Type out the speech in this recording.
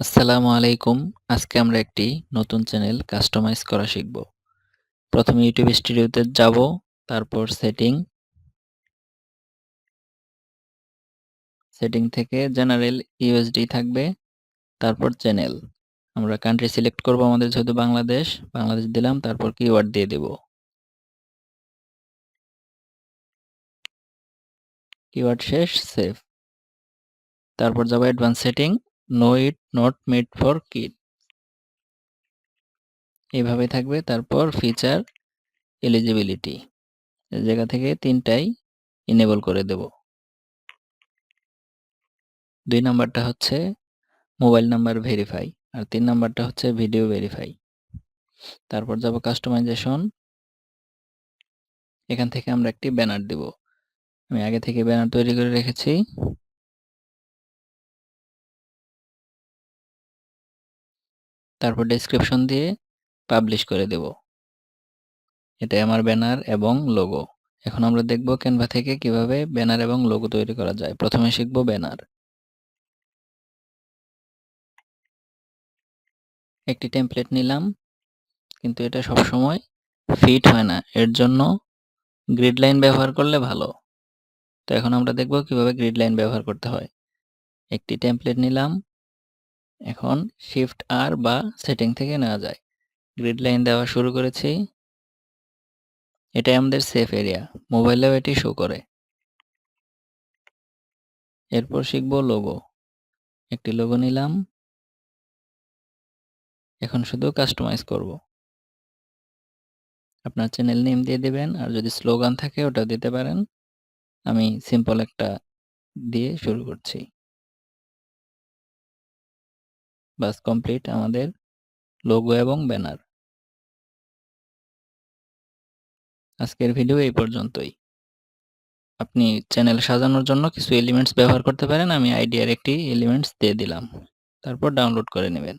আসসালামু আলাইকুম। আজকে আমরা একটি নতুন চ্যানেল কাস্টমাইজ করা শিখব। প্রথমে ইউটিউব স্টুডিওতে যাব, তারপর সেটিং। সেটিং থেকে জেনারেল ইউএসডি থাকবে, তারপর চ্যানেল। আমরা কান্ট্রি সিলেক্ট করব আমাদের যেহেতু বাংলাদেশ বাংলাদেশ দিলাম, তারপর কিওয়ার্ড দিয়ে দেব। কিওয়ার্ড শেষ সেভ তারপর যাব advance setting no it's not made for kid এইভাবে থাকবে, তারপর ফিচার এলিজিবিলিটি এই জায়গা থেকে তিনটাই ইনেবল করে দেব। দুই নাম্বারটা হচ্ছে মোবাইল নাম্বার ভেরিফাই আর তিন নাম্বারটা হচ্ছে ভিডিও ভেরিফাই তারপর যাব কাস্টমাইজেশন এখান থেকে আমরা একটি ব্যানার দেব। আমি আগে থেকে ব্যানার তৈরি করে রেখেছি। তারপর ডেসক্রিপশন দিয়ে পাবলিশ করে দেব। এটা আমার ব্যানার এবং লোগো এখন আমরা দেখব ক্যানভা থেকে কীভাবে ব্যানার এবং লোগো তৈরি করা যায়। প্রথমে শিখব ব্যানার একটি টেমপ্লেট নিলাম, কিন্তু এটা সব সময় ফিট হয় না। এর জন্য গ্রিড লাইন ব্যবহার করলে ভালো। তো এখন আমরা দেখব কীভাবে গ্রিড লাইন ব্যবহার করতে হয়। একটি টেমপ্লেট নিলাম এখন শিফট আর বা সেটিং থেকে নেওয়া যায়। গ্রিড লাইন দেওয়া শুরু করেছি। এটাই আমাদের সেফ এরিয়া মোবাইলেও এটি শো করে। এরপর শিখব লোগো একটি লোগো নিলাম। এখন শুধু কাস্টমাইজ করব। আপনার চ্যানেল নেম দিয়ে দেবেন, আর যদি স্লোগান থাকে ওটাও দিতে পারেন। আমি সিম্পল একটা দিয়ে শুরু করছি। বাস কমপ্লিট আমাদের লোগো এবং ব্যানার আজকের ভিডিও এই পর্যন্তই। আপনি চ্যানেল সাজানোর জন্য কিছু এলিমেন্টস ব্যবহার করতে পারেন, আমি আইডিয়ার একটি এলিমেন্টস দিয়ে দিলাম। তারপর ডাউনলোড করে নেবেন।